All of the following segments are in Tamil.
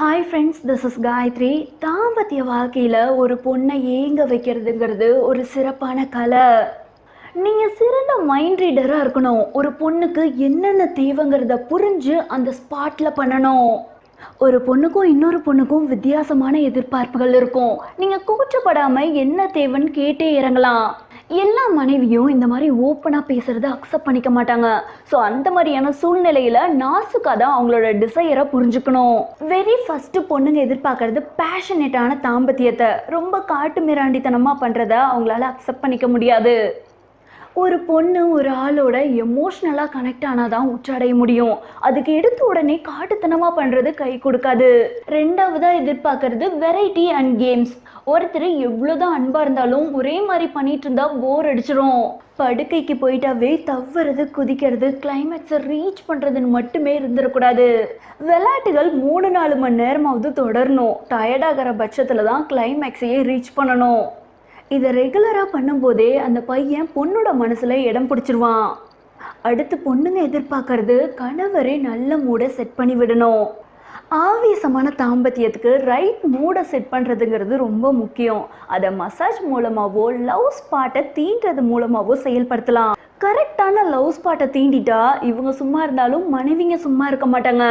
Hi friends this is Gayathri தாம்பத்திய வாழ்க்கையில் ஒரு பொண்ணை ஏங்க வைக்கிறதுங்கிறது ஒரு சிறப்பான கலை. நீங்கள் சிறந்த மைண்ட் ரீடராக இருக்கணும். ஒரு பொண்ணுக்கு என்னென்ன தேவைங்கிறத புரிஞ்சு அந்த ஸ்பாட்டில் பண்ணணும். ஒரு பொண்ணுக்கும் இன்னொரு பொண்ணுக்கும் வித்தியாசமான எதிர்பார்ப்புகள் இருக்கும். நீங்கள் கூச்சப்படாமல் என்ன தேவைன்னு கேட்டே இறங்கலாம். எல்லா மனைவியும் இந்த மாதிரி ஓப்பனாக பேசுகிறத அக்செப்ட் பண்ணிக்க மாட்டாங்க. ஸோ அந்த மாதிரியான சூழ்நிலையில் நாசுக்காக தான் அவங்களோட டிசையரை புரிஞ்சுக்கணும். வெரி ஃபஸ்ட்டு பொண்ணுங்க எதிர்பார்க்கறது பேஷனேட்டான தாம்பத்தியத்தை ரொம்ப காட்டு மிராண்டித்தனமாக பண்ணுறத அவங்களால அக்செப்ட் பண்ணிக்க முடியாது. ஒரு பொண்ணு ஒரு ஆளோட எமோஷ்னலாக கனெக்ட் ஆனால் தான் உச்சடைய முடியும். அதுக்கு எடுத்த உடனே காட்டுத்தனமாக பண்ணுறது கை கொடுக்காது. ரெண்டாவதாக எதிர்பார்க்கறது வெரைட்டி அண்ட் கேம்ஸ் ஒருத்தர் எவ்வளோதான் அன்பாக இருந்தாலும் ஒரே மாதிரி பண்ணிட்டு இருந்தா போர் அடிச்சிடும் படுக்கைக்கு போயிட்டாவே தவறது குதிக்கிறது கிளைமேக்ஸை ரீச் பண்ணுறதுன்னு மட்டுமே இருந்துடக்கூடாது விளையாட்டுகள் மூணு நாலு மணி நேரமாவது தொடரணும். டயர்டாகிற பட்சத்தில் தான் கிளைமேக்ஸையே ரீச் பண்ணணும். இதை ரெகுலராக பண்ணும்போதே அந்த பையன் பொண்ணோட மனசில் இடம் பிடிச்சிருவான். அடுத்து பொண்ணுங்க எதிர்பார்க்கறது கணவரே நல்ல மூடை செட் பண்ணி விடணும். ஆவேசமான தாம்பத்தியத்துக்கு ரைட் மூடை செட் பண்ணுறதுங்கிறது ரொம்ப முக்கியம். அதை மசாஜ் மூலமாகவோ லவ் ஸ்பாட்டை தீண்டுறது மூலமாகவோ செயல்படுத்தலாம். கரெக்டான லவ் ஸ்பாட்டை தீண்டிட்டா இவங்க சும்மா இருந்தாலும் மனைவிங்க சும்மா இருக்க மாட்டாங்க.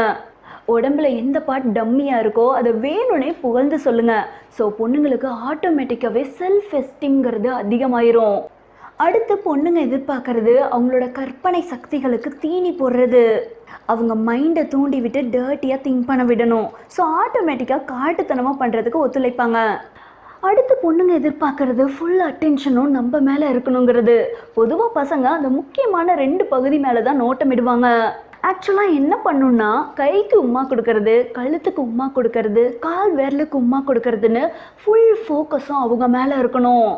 உடம்புல எந்த பார்ட் டம்மியாக இருக்கோ அதை வேணும்னே புகழ்ந்து சொல்லுங்கள் ஸோ பொண்ணுங்களுக்கு ஆட்டோமேட்டிக்காகவே செல்ஃப் எஸ்டீம்ங்கிறது அதிகமாயிரும். அடுத்து பொண்ணுங்க எதிர்பார்க்கறது அவங்களோட கற்பனை சக்திகளுக்கு தீனி போடுறது. அவங்க மைண்டை தூண்டி விட்டு திங்க் பண்ண விடணும். ஸோ ஆட்டோமேட்டிக்காக காட்டுத்தனமாக பண்ணுறதுக்கு ஒத்துழைப்பாங்க. அடுத்து பொண்ணுங்க எதிர்பார்க்கறது ஃபுல் அட்டென்ஷனும் நம்ம மேலே இருக்கணுங்கிறது. பொதுவாக பசங்க அந்த முக்கியமான ரெண்டு பகுதி மேலே தான் நோட்டமிடுவாங்க. ஆக்சுவலாக என்ன பண்ணுன்னா கைக்கு உம்மா கொடுக்கறது கழுத்துக்கு உம்மா கொடுக்கறது கால் விரலுக்கு உம்மா கொடுக்கறதுன்னு ஃபுல் ஃபோக்கஸும் அவங்க மேலே இருக்கணும்.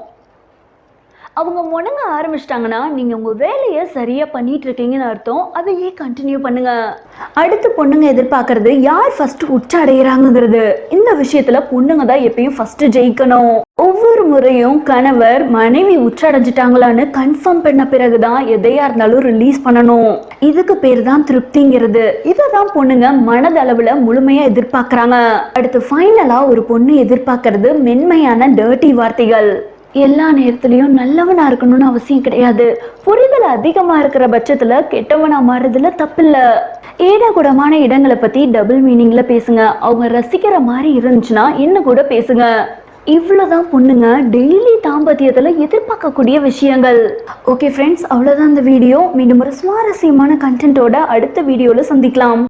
அவங்க முடங்க ஆரம்பிச்சிட்டாங்கன்னா நீங்கள் உங்கள் வேலையை சரியாக பண்ணிட்டு இருக்கீங்கன்னு அர்த்தம். அதையே கண்டினியூ பண்ணுங்க. அடுத்து பொண்ணுங்க எதிர்பார்க்கறது யார் ஃபர்ஸ்ட் உச்சடைகிறாங்கிறது இந்த விஷயத்தில் பொண்ணுங்க தான் எப்பயும் ஃபர்ஸ்ட் ஜெயிக்கணும். ஒவ்வொரு முறையும் கணவர் மனைவி உச்சடைஞ்சிட்டாங்களான்னு கன்ஃபார்ம் பண்ண பிறகுதான் எதையா இருந்தாலும் ரிலீஸ் பண்ணணும். இதுக்கு பேர் தான் திருப்திங்கிறது. இதை தான் பொண்ணுங்க மனதளவுல முழுமையா எதிர்பார்க்கறாங்க. அடுத்து ஃபைனலா ஒரு பொண்ணு எதிர்பார்க்கறது மென்மையான டர்ட்டி வார்த்தைகள். எல்லா நேரத்துலையும் நல்லவனா இருக்கணும்னு அவசியம் கிடையாது. புரிதல் அதிகமா இருக்கிற பட்சத்துல கெட்டவனா மாறுறதுல தப்பில்ல. ஏடகுடமான இடங்களை பத்தி டபுள் மீனிங்ல பேசுங்க. அவங்க ரசிக்கிற மாதிரி இருந்துச்சுன்னா இன்னும் கூட பேசுங்க. இவ்வளோதான் பொண்ணுங்க டெய்லி தாம்பத்தியத்தில் எதிர்பார்க்கக்கூடிய விஷயங்கள். ஓகே ஃப்ரெண்ட்ஸ் அவ்வளோதான் இந்த வீடியோ மீண்டும் ஒரு சுவாரஸ்யமான கண்டென்ட்டோட அடுத்த வீடியோவில் சந்திக்கலாம்.